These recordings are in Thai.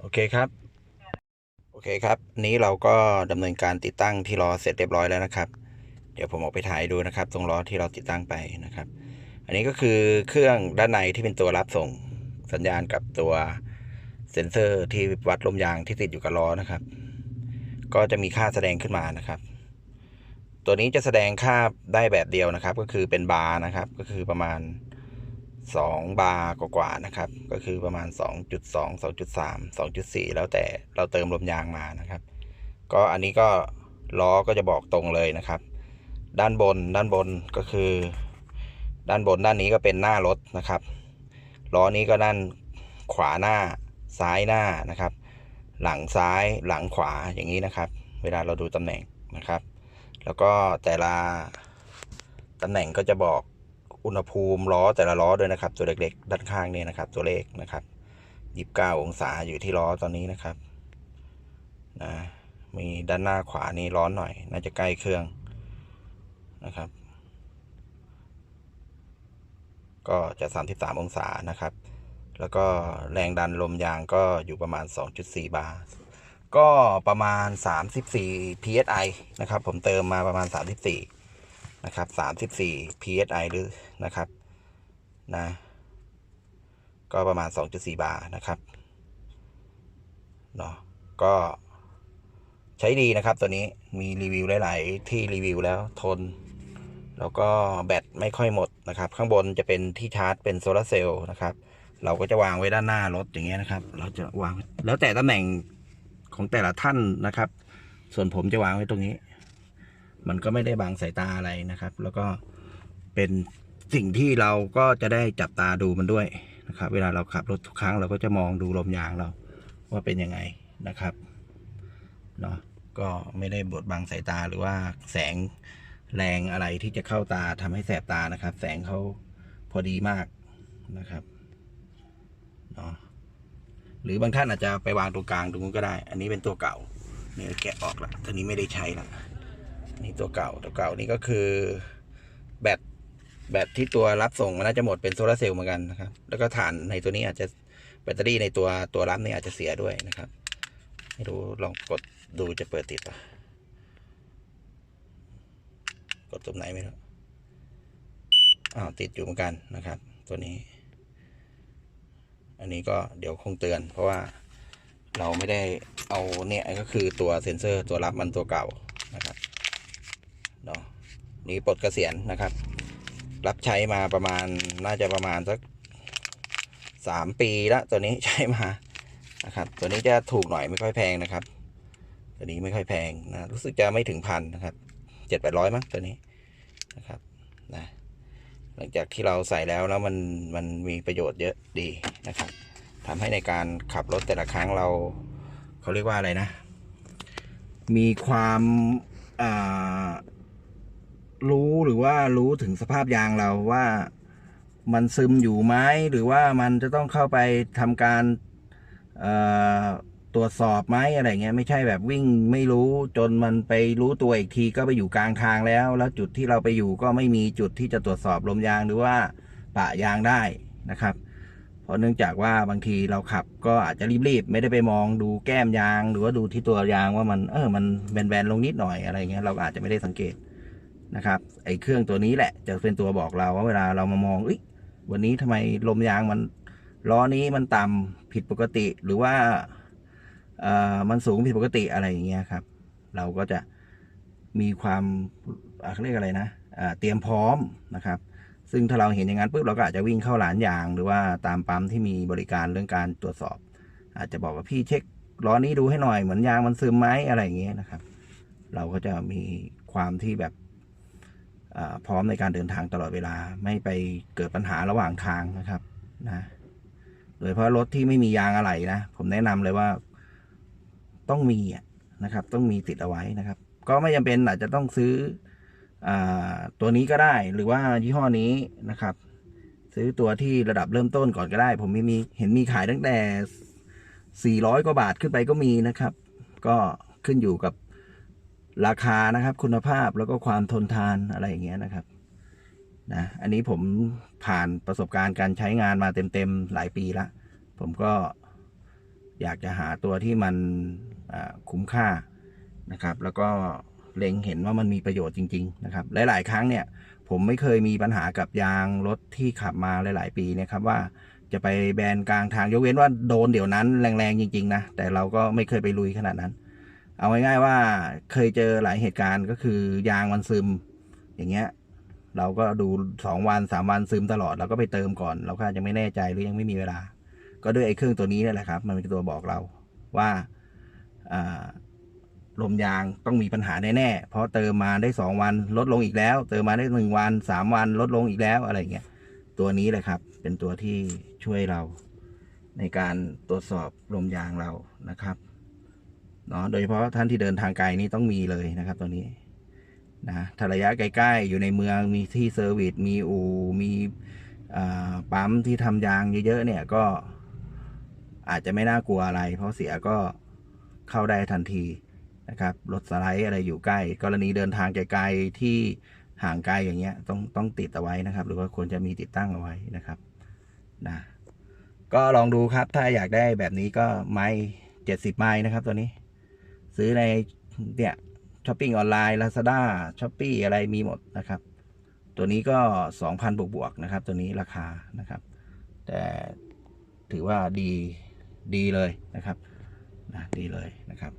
โอเคครับ โอเคครับ นี้เราก็ดำเนินการติดตั้งที่ล้อเสร็จเรียบร้อยแล้วนะครับ เดี๋ยวผมออกไปถ่ายดูนะครับ ตรงล้อที่เราติดตั้งไปนะครับ อันนี้ก็คือเครื่องด้านในที่เป็นตัวรับส่งสัญญาณกับตัวเซ็นเซอร์ที่วัดลมยางที่ติดอยู่กับล้อนะครับ ก็จะมีค่าแสดงขึ้นมานะครับ ตัวนี้จะแสดงค่าได้แบบเดียวนะครับ ก็คือเป็นบาร์นะครับ ก็คือประมาณ 2 บาร์กว่าๆนะครับ ก็คือประมาณ 2.2 2.3 2.4 แล้วแต่เราเติมลมยางมานะครับ ก็อันนี้ก็ล้อก็จะบอกตรงเลยนะครับ ด้านบนด้านบนก็คือ ด้านบนด้านนี้ก็เป็นหน้ารถนะครับล้อนี้ก็ด้านขวาหน้าซ้ายหน้านะครับ หลังซ้ายหลังขวาอย่างนี้นะครับ เวลาเราดูตำแหน่งนะครับ แล้วก็แต่ละตำแหน่งก็จะบอก อุณหภูมิล้อแต่ละล้อด้วยนะครับ ตัวเล็กๆ ด้านข้างนี่นะครับ ตัวเลขนะครับยี่สิบเก้าองศาอยู่ที่ล้อตอนนี้นะครับนะมีด้านหน้าขวานี่ร้อนหน่อย น่าจะใกล้เครื่องนะครับ ก็จะ 33 องศานะครับ แล้วก็แรงดันลมยางก็อยู่ประมาณ 2.4 บาร์ก็ประมาณ 34 psi นะครับ ผมเติมมาประมาณ 34 นะครับ 34 psi หรือนะครับนะก็ประมาณ 2.4 บาร์นะครับเนาะก็ใช้ดีนะครับตัวนี้มีรีวิวหลาย ๆ ที่รีวิวแล้วทน แล้วก็แบตไม่ค่อยหมดนะครับ ข้างบนจะเป็นที่ชาร์จเป็นโซลาร์เซลล์นะครับ เราก็จะวางไว้ด้านหน้ารถอย่างเงี้ยนะครับ เราจะวางแล้วแต่ตำแหน่งของแต่ละท่านนะครับ ส่วนผมจะวางไว้ตรงนี้ มันก็ไม่ได้บังสายตาอะไรนะครับ แล้วก็เป็นสิ่งที่เราก็จะได้จับตาดูมันด้วยนะครับ เวลาเราขับรถทุกครั้งเราก็จะมองดูลมยางเราว่าเป็นยังไงนะครับเนาะก็ไม่ได้บดบังสายตาหรือว่าแสงแรงอะไรที่จะเข้าตาทำให้แสบตานะครับ แสงเขาพอดีมากนะครับเนาะหรือบางท่านอาจจะไปวางตรงกลางตรงนู้นก็ได้ อันนี้เป็นตัวเก่าเนี่ยแกะออกละทีนี้ไม่ได้ใช้ละ นี่ตัวเก่าตัวเก่านี่ก็คือแบตแบตที่ตัวรับส่งมันน่าจะหมดเป็นโซลาร์เซลล์เหมือนกันนะครับ แล้วก็ฐานในตัวนี้อาจจะแบตเตอรี่ในตัวตัวรับนี่อาจจะเสียด้วยนะครับไม่รู้ลองกดดูจะเปิดติดปะกดตรงไหนไม่รู้อ้าวติดอยู่เหมือนกันนะครับ ตัวนี้ อันนี้ก็เดี๋ยวคงเตือน เพราะว่าเราไม่ได้เอาเนี่ยก็คือตัวเซ็นเซอร์ตัวรับมันตัวเก่า เนาะนี่ปลดเกษียณนะครับ รับใช้มาประมาณน่าจะประมาณสักสามปีล้วตัวนี้ใช้มานะครับ ตัวนี้จะถูกหน่อยไม่ค่อยแพงนะครับ ตัวนี้ไม่ค่อยแพงนะรู้สึกจะไม่ถึงพันนะครับเจ็ดแปดร้อยมั้งตัวนี้นะครับนะหลังจากที่เราใส่แล้วแล้วมันมันมีประโยชน์เยอะดีนะครับทำให้ในการขับรถแต่ละครั้งเราเขาเรียกว่าอะไรนะ มีความอ่า รู้หรือว่ารู้ถึงสภาพยางเราว่ามันซึมอยู่ไหมหรือว่ามันจะต้องเข้าไปทำการตรวจสอบไหมอะไรเงี้ยไม่ใช่แบบวิ่งไม่รู้จนมันไปรู้ตัวอีกทีก็ไปอยู่กลางทางแล้ว แล้วจุดที่เราไปอยู่ก็ไม่มีจุดที่จะตรวจสอบลมยางหรือว่าปะยางได้นะครับเพราะเนื่องจากว่าบางทีเราขับก็อาจจะรีบๆ ไม่ได้ไปมองดูแก้มยาง หรือว่าดูที่ตัวยางว่ามันเออมันแบนๆลงนิดหน่อยอะไรเงี้ยเราอาจจะไม่ได้สังเกต นะครับ ไอ้เครื่องตัวนี้แหละจะเป็นตัวบอกเราว่าเวลาเรามามองอยวันนี้ทำไมลมยางมันล้อนี้มันต่ำผิดปกติหรือว่าเอ่อมันสูงผิดปกติอะไรอย่างเงี้ยครับ เราก็จะมีความเขาเรียกอะไรนะเตรียมพร้อมนะครับ ซึ่งถ้าเราเห็นอย่างนั้นปุ๊บเราก็อาจจะวิ่งเข้าร้านยาง หรือว่าตามปั๊มที่มีบริการเรื่องการตรวจสอบ อาจจะบอกว่าพี่เช็คล้อนี้ดูให้หน่อยเหมือนยางมันซึมไหมอะไรอย่างเงี้ยนะครับ เราก็จะมีความที่แบบ พร้อมในการเดินทางตลอดเวลาไม่ไปเกิดปัญหาระหว่างทางนะครับนะโดยเฉพาะรถที่ไม่มียางอะไหล่นะ ผมแนะนำเลยว่าต้องมีนะครับ ต้องมีติดเอาไว้นะครับ ก็ไม่จำเป็นอาจจะต้องซื้ออตัวนี้ก็ได้ หรือว่ายี่ห้อนี้นะครับ ซื้อตัวที่ระดับเริ่มต้นก่อนก็ได้ ผมมีมีเห็นมีขายตั้งแต่ 400 กว่าบาทขึ้นไปก็มีนะครับ ก็ขึ้นอยู่กับ ราคานะครับ คุณภาพแล้วก็ความทนทานอะไรอย่างเงี้ยนะครับนะอันนี้ผมผ่านประสบการณ์การใช้งานมาเต็มๆหลายปีละผมก็อยากจะหาตัวที่มันคุ้มค่านะครับ แล้วก็เล็งเห็นว่ามันมีประโยชน์จริง ๆ นะครับ หลาย ๆ ครั้งเนี่ย ผมไม่เคยมีปัญหากับยางรถที่ขับมาหลาย ๆ ปีเนะครับว่าจะไปแบนกลางทางยกเว้นว่าโดนเดี๋ยวนั้นแรง ๆ จริง ๆ นะ แต่เราก็ไม่เคยไปลุยขนาดนั้น เอาง่ายๆว่าเคยเจอหลายเหตุการณ์ก็คือยางมันซึม อย่างเงี้ย เราก็ดูสองวันสามวันซึมตลอดเราก็ไปเติมก่อน เราก็อาจจะไม่แน่ใจหรือยังไม่มีเวลา ก็ด้วยไอ้เครื่องตัวนี้นี่แหละครับ มันเป็นตัวบอกเราว่าอ่าลมยางต้องมีปัญหาแน่ๆ เพราะเติมมาได้สองวันลดลงอีกแล้ว เติมมาได้หนึ่งวันสามวันลดลงอีกแล้วอะไรเงี้ย ตัวนี้เลยครับ เป็นตัวที่ช่วยเราในการตรวจสอบลมยางเรานะครับ เนาะโดยเฉพาะท่านที่เดินทางไกลนี่ต้องมีเลยนะครับ ตัวนี้นะถ้าระยะใกล้ๆ อยู่ในเมืองมีที่เซอร์วิสมีอู่มีปั๊มที่ทำยางเยอะๆเนี่ยก็อาจจะไม่น่ากลัวอะไร เพราะเสียก็เข้าได้ทันทีนะครับรถสไลด์อะไรอยู่ใกล้ กรณีเดินทางไกลๆที่ห่างไกลอย่างเงี้ยต้องต้องติดเอาไว้นะครับ หรือว่าควรจะมีติดตั้งเอาไว้นะครับนะก็ลองดูครับถ้าอยากได้แบบนี้ก็ไม้เจ็ดสิบไม้นะครับตัวนี้ ซื้อในเนี่ยช้อปปิ้งออนไลน์ Lazada s h อ p e e อะไรมีหมดนะครับ ตัวนี้ก็สองพันบวกบวกๆนะครับ ตัวนี้ราคานะครับ แต่ถือว่าดีดีเลยนะครับนะดีเลยนะครับ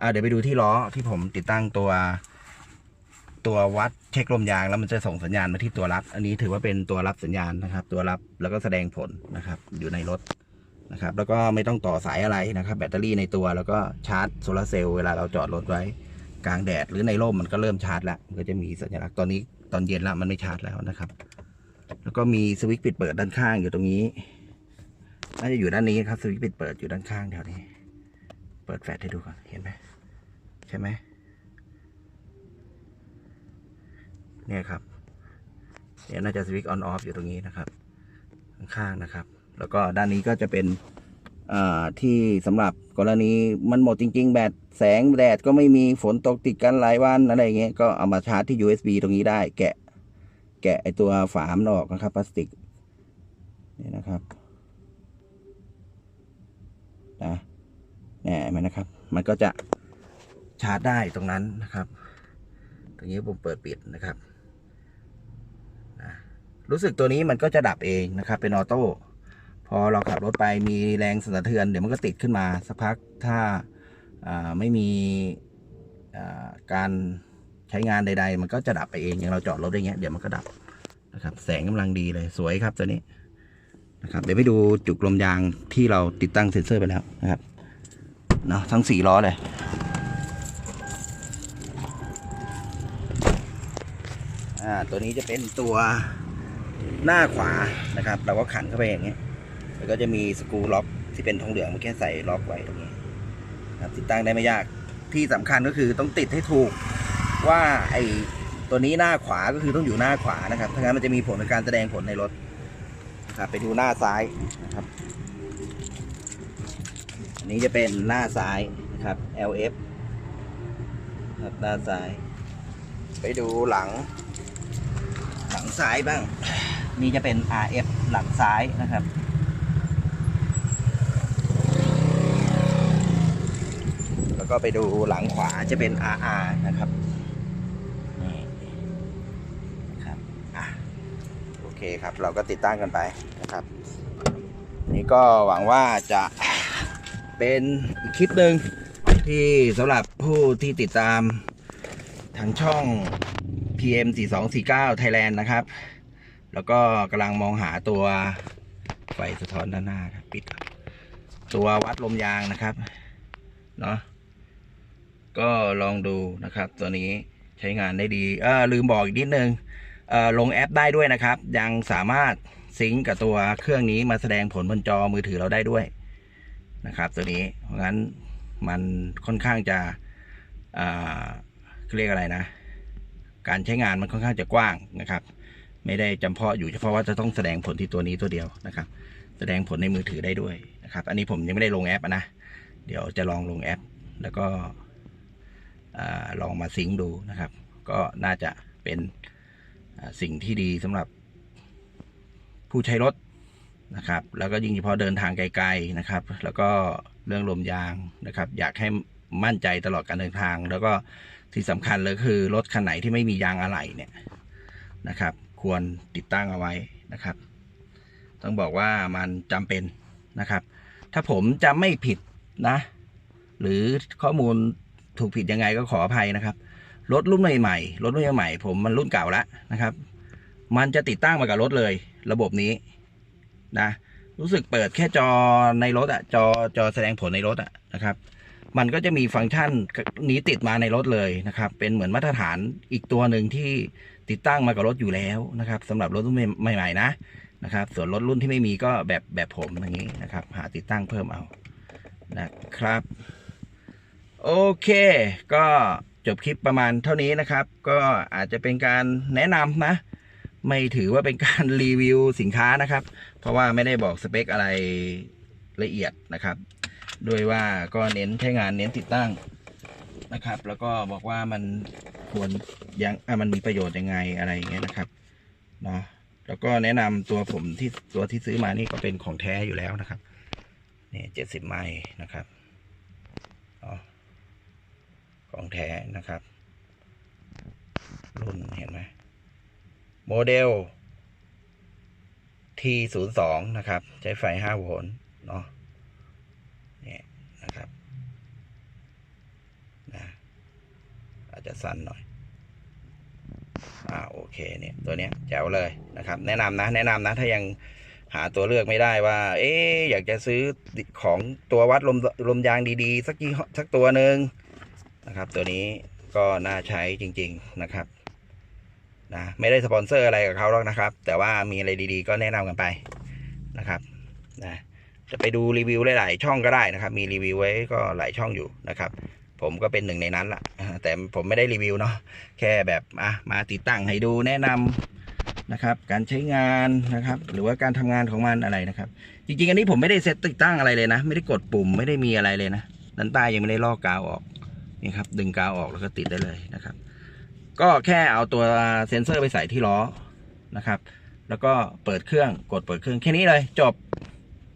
อ่าเดี๋ยวไปดูที่ล้อที่ผมติดตั้งตัวตัววัดเช็คลมยางแล้วมันจะส่งสัญญาณมาที่ตัวรับ อันนี้ถือว่าเป็นตัวรับสัญญาณนะครับ ตัวรับแล้วก็แสดงผลนะครับ อยู่ในรถ นะครับแล้วก็ไม่ต้องต่อสายอะไรนะครับแบตเตอรี่ในตัวแล้วก็ชาร์จโซลาร์เซลล์เวลาเราจอดรถไว้กลางแดดหรือในร่มมันก็เริ่มชาร์จแล้วก็จะมีสัญลักษณ์ตอนนี้ตอนเย็นล้วมันไม่ชาร์จแล้วนะครับ แล้วก็มีสวิตช์ปิดเปิดด้านข้างอยู่ตรงนี้น่าจะอยู่ด้านนี้ครับสวิตช์ปิดเปิดอยู่ด้านข้างแถวนี้ เปิดแฟลชให้ดูก่อนเห็นไหมใช่ไหมเนี่ยครับเนี่ยน่าจะสวิตช์ออนออฟอยู่ตรงนี้นะครับ ข้างๆนะครับ แล้วก็ด้านนี้ก็จะเป็นที่สำหรับกรณีมันหมดจริง ๆ แบตแสงแดดก็ไม่มีฝนตกติดกันหลายวันอะไรเงี้ยก็เอามาชาร์จที่ USB ตรงนี้ได้ แกะ แกะไอตัวฝามนออกนะครับพลาสติกนี่นะครับนะเนี่ยเห็นไหมนะครับ มันก็จะชาร์จได้ตรงนั้นนะครับ ตรงนี้ผมเปิดปิดนะครับนะรู้สึกตัวนี้มันก็จะดับเองนะครับ เป็นออโต้ พอเราขับรถไปมีแรงสั่นสะเทือนเดี๋ยวมันก็ติดขึ้นมาสักพักถ้าไม่มีการใช้งานใด ๆ มันก็จะดับไปเองอย่างเราจอดรถอย่างเงี้ยเดี๋ยวมันก็ดับนะครับ แสงกำลังดีเลยสวยครับตัวนี้นะครับเดี๋ยวไปดูจุกลมยางที่เราติดตั้งเซ็นเซอร์ไปแล้วนะครับเนาะทั้งสี่ล้อเลยอ่าตัวนี้จะเป็นตัวหน้าขวานะครับ เราก็ขันเข้าไปอย่างเงี้ย แล้วก็จะมีสกรูล็อกที่เป็นทองเหลืองมันแค่ใส่ล็อกไว้ตรงนี้นะครับติดตั้งได้ไม่ยากที่สำคัญก็คือต้องติดให้ถูกว่าไอตัวนี้หน้าขวาก็คือต้องอยู่หน้าขวานะครับถ้างั้นมันจะมีผลในการแสดงผลในรถครับไปดูหน้าซ้ายนะครับอันนี้จะเป็นหน้าซ้ายนะครับ LF ครับหน้าซ้าย ไปดูหลัง หลังซ้ายบ้าง นี่จะเป็น RF หลังซ้ายนะครับ แล้วก็ไปดูหลังขวาจะเป็น RR นะครับนี่ครับอะโอเคครับเราก็ติดตั้งกันไปนะครับ นี่ก็หวังว่าจะเป็นคลิปหนึ่งที่สำหรับผู้ที่ติดตามทางช่อง PM 4249 Thailand นะครับ แล้วก็กำลังมองหาตัวไฟสะท้อนด้านหน้าครับ ปิด ตัววัดลมยางนะครับ เนาะ ก็ลองดูนะครับ ตัวนี้ใช้งานได้ดีเออลืมบอกอีกนิดนึงลงแอปได้ด้วยนะครับ ยังสามารถซิงก์กับตัวเครื่องนี้มาแสดงผลบนจอมือถือเราได้ด้วยนะครับ ตัวนี้เพราะงั้นมันค่อนข้างจะอ่าเขาเรียกอะไรนะ การใช้งานมันค่อนข้างจะกว้างนะครับ ไม่ได้จำเพาะอยู่เฉพาะว่าจะต้องแสดงผลที่ตัวนี้ตัวเดียวนะครับ แสดงผลในมือถือได้ด้วยนะครับ อันนี้ผมยังไม่ได้ลงแอปอะนะ เดี๋ยวจะลองลงแอป แล้วก็ อลองมาซิงค์ดูนะครับ ก็น่าจะเป็นสิ่งที่ดีสำหรับผู้ใช้รถนะครับ แล้วก็ยิ่งเฉพาะเดินทางไกลๆนะครับ แล้วก็เรื่องลมยางนะครับ อยากให้มั่นใจตลอดการเดินทาง แล้วก็ที่สำคัญเลยคือรถคันไหนที่ไม่มียางอะไหล่เนี่ยนะครับ ควรติดตั้งเอาไว้นะครับ ต้องบอกว่ามันจำเป็นนะครับ ถ้าผมจำไม่ผิดนะ หรือข้อมูล ถูกผิดยังไงก็ขออภัยนะครับ รถรุ่นใหม่ๆรถรุ่นใหม่ผมมันรุ่นเก่าแล้วนะครับ มันจะติดตั้งมากับรถเลย ระบบนี้นะรู้สึกเปิดแค่จอในรถอะจอจอแสดงผลในรถอะนะครับ มันก็จะมีฟังก์ชันนี้ติดมาในรถเลยนะครับ เป็นเหมือนมาตรฐานอีกตัวหนึ่งที่ติดตั้งมากับรถอยู่แล้วนะครับสำหรับรถรุ่นใหม่ๆนะนะครับ ส่วนรถรุ่นที่ไม่มีก็แบบแบบผมอย่างนี้นะครับ หาติดตั้งเพิ่มเอานะครับ โอเค ก็จบคลิปประมาณเท่านี้นะครับ ก็อาจจะเป็นการแนะนำนะ ไม่ถือว่าเป็นการรีวิวสินค้านะครับ เพราะว่าไม่ได้บอกสเปคอะไรละเอียดนะครับโดยว่าก็เน้นใช้งานเน้นติดตั้งนะครับ แล้วก็บอกว่ามันควรยังอะมันมีประโยชน์ยังไงอะไรอย่างเงี้ยนะครับเนาะแล้วก็แนะนำตัวผมที่ตัวที่ซื้อมานี่ก็เป็นของแท้อยู่แล้วนะครับเนี่ยเจ็ดสิบไมล์นะครับเนาะ ของแท้นะครับ รุ่นเห็นไหมโมเดล T02 นะครับ ใช้ไฟ 5 โวลต์เนาะเนี่ยนะครับนะอาจจะสั้นหน่อยอ่าโอเคเนี่ยตัวเนี้ยแจ๋วเลยนะครับ แนะนำนะ แนะนำนะ ถ้ายังหาตัวเลือกไม่ได้ว่า เอ๊อยากจะซื้อของตัววัดลมลมยางดีๆ สักยี่สักตัวหนึ่ง นะครับ ตัวนี้ก็น่าใช้จริง ๆนะครับนะไม่ได้สปอนเซอร์อะไรกับเขาหรอกนะครับ แต่ว่ามีอะไรดีๆ ก็แนะนำกันไปนะครับนะจะไปดูรีวิวหลายๆช่องก็ได้นะครับ มีรีวิวไว้ก็หลายช่องอยู่นะครับ ผมก็เป็นหนึ่งในนั้นละแต่ผมไม่ได้รีวิวเนาะแค่แบบอะมาติดตั้งให้ดูแนะนำนะครับ การใช้งานนะครับ หรือว่าการทำงานของมันอะไรนะครับ จริงๆ อันนี้ผมไม่ได้เซตติดตั้งอะไรเลยนะ ไม่ได้กดปุ่มไม่ได้มีอะไรเลยนะดันใต้ยังไม่ได้ลอกกาวออก นี่ครับดึงกาวออกแล้วก็ติดได้เลยนะครับ ก็แค่เอาตัวเซ็นเซอร์ไปใส่ที่ล้อนะครับ แล้วก็เปิดเครื่องกดเปิดเครื่องแค่นี้เลยจบ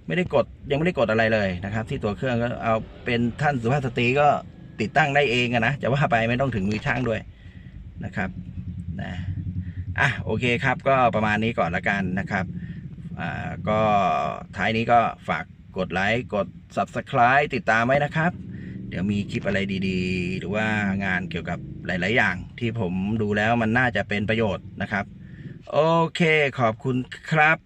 ไม่ได้กดยังไม่ได้กดอะไรเลยนะครับ ที่ตัวเครื่องก็เอาเป็นท่านสุภาพสตรีก็ติดตั้งได้เองนะจะว่าไปไม่ต้องถึงมือช่างด้วยนะครับนะอะโอเคครับก็ประมาณนี้ก่อนละกันนะครับอ่าก็ท้ายนี้ก็ฝากกดไลค์กด subscribe ติดตามไว้นะครับ เดี๋ยวมีคลิปอะไรดีๆ หรือว่างานเกี่ยวกับหลาย ๆ อย่าง ที่ผมดูแล้วมันน่าจะเป็นประโยชน์นะครับ โอเคขอบคุณครับ